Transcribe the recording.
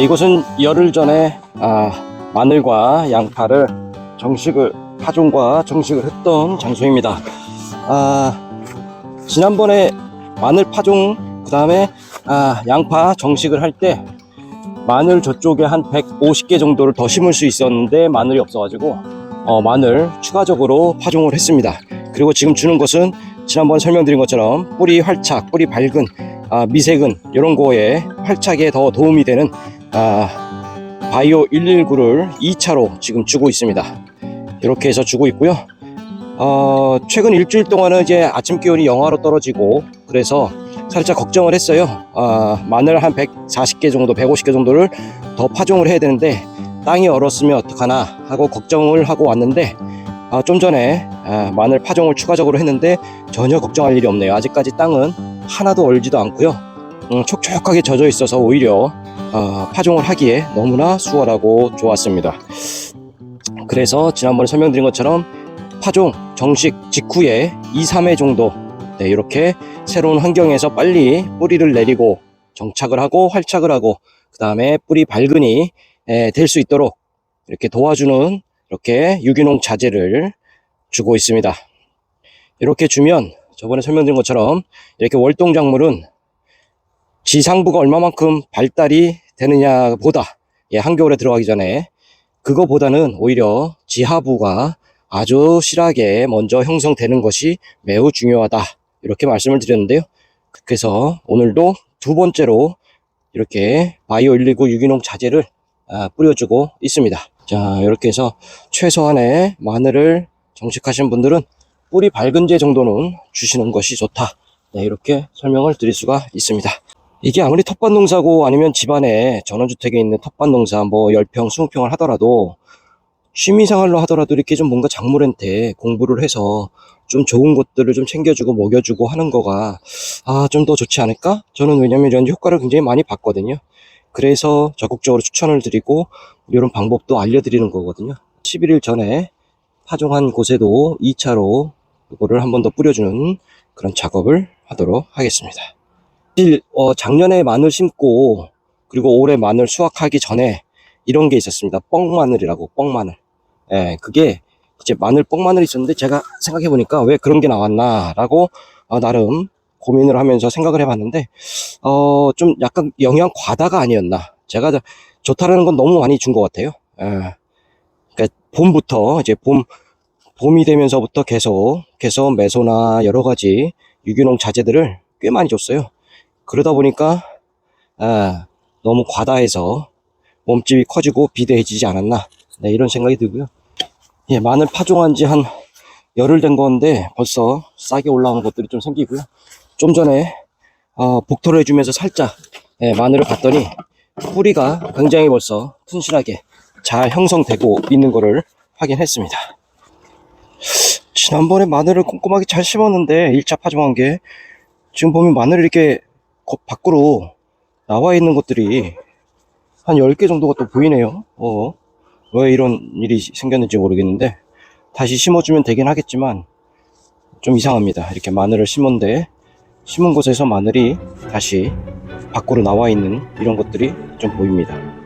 네, 이곳은 열흘 전에 아, 마늘과 양파를 정식을 파종과 정식을 했던 장소입니다. 아, 지난번에 마늘 파종 그 다음에 아, 양파 정식을 할 때 마늘 저쪽에 한 150개 정도를 더 심을 수 있었는데 마늘이 없어가지고 어, 마늘 추가적으로 파종을 했습니다. 그리고 지금 주는 것은 지난번 설명드린 것처럼 뿌리 활착, 뿌리 밝은 아, 미세근 이런 거에 활착에 더 도움이 되는 아, 바이오 119를 2차로 지금 주고 있습니다. 이렇게 해서 주고 있고요. 어, 최근 일주일 동안은 이제 아침 기온이 영하로 떨어지고 그래서 살짝 걱정을 했어요. 아, 마늘 한 140개 정도, 150개 정도를 더 파종을 해야 되는데 땅이 얼었으면 어떡하나 하고 걱정을 하고 왔는데 아, 좀 전에 아, 마늘 파종을 추가적으로 했는데 전혀 걱정할 일이 없네요. 아직까지 땅은 하나도 얼지도 않고요. 음, 촉촉하게 젖어 있어서 오히려 어, 파종을 하기에 너무나 수월하고 좋았습니다. 그래서 지난번에 설명드린 것처럼 파종 정식 직후에 2, 3회 정도 네, 이렇게 새로운 환경에서 빨리 뿌리를 내리고 정착을 하고 활착을 하고 그 다음에 뿌리 발근이 될 수 있도록 이렇게 도와주는 이렇게 유기농 자재를 주고 있습니다. 이렇게 주면 저번에 설명드린 것처럼 이렇게 월동 작물은 지상부가 얼마만큼 발달이 되느냐 보다 예, 한겨울에 들어가기 전에 그거보다는 오히려 지하부가 아주 실하게 먼저 형성되는 것이 매우 중요하다. 이렇게 말씀을 드렸는데요. 그래서 오늘도 두 번째로 이렇게 바이오 119 유기농 자재를 아, 뿌려주고 있습니다. 자, 이렇게 해서 최소한의 마늘을 정식하신 분들은 뿌리 밝은제 정도는 주시는 것이 좋다. 네, 이렇게 설명을 드릴 수가 있습니다. 이게 아무리 텃밭 농사고 아니면 집안에 전원주택에 있는 텃밭 농사 뭐 10평, 20평을 하더라도 취미생활로 하더라도 이렇게 좀 뭔가 작물한테 공부를 해서 좀 좋은 것들을 좀 챙겨주고 먹여주고 하는 거가 아, 좀 더 좋지 않을까? 저는 왜냐면 이런 효과를 굉장히 많이 봤거든요. 그래서 적극적으로 추천을 드리고 이런 방법도 알려드리는 거거든요. 11일 전에 파종한 곳에도 2차로 이거를 한 번 더 뿌려주는 그런 작업을 하도록 하겠습니다. 사실 어, 작년에 마늘 심고 그리고 올해 마늘 수확하기 전에 이런 게 있었습니다. 뻥마늘이라고 뻥마늘. 예, 그게 이제 마늘 뻥마늘이 있었는데 제가 생각해 보니까 왜 그런 게 나왔나라고 어, 나름 고민을 하면서 생각을 해봤는데 어, 좀 약간 영양 과다가 아니었나. 제가 좋다라는 건 너무 많이 준 것 같아요. 예. 그러니까 봄부터 이제 봄 봄이 되면서부터 계속 계속 메소나 여러 가지 유기농 자재들을 꽤 많이 줬어요. 그러다 보니까 아, 너무 과다해서 몸집이 커지고 비대해지지 않았나 네, 이런 생각이 들고요. 예, 마늘 파종한 지 한 열흘 된 건데 벌써 싸게 올라오는 것들이 좀 생기고요. 좀 전에 어, 복토를 해주면서 살짝 예, 마늘을 봤더니 뿌리가 굉장히 벌써 튼실하게 잘 형성되고 있는 것을 확인했습니다. 지난번에 마늘을 꼼꼼하게 잘 심었는데 1차 파종한 게 지금 보면 마늘이 이렇게 거- 밖으로 나와 있는 것들이 한 10개 정도가 또 보이네요. 어, 왜 이런 일이 생겼는지 모르겠는데 다시 심어주면 되긴 하겠지만 좀 이상합니다. 이렇게 마늘을 심은데 심은 곳에서 마늘이 다시 밖으로 나와 있는 이런 것들이 좀 보입니다.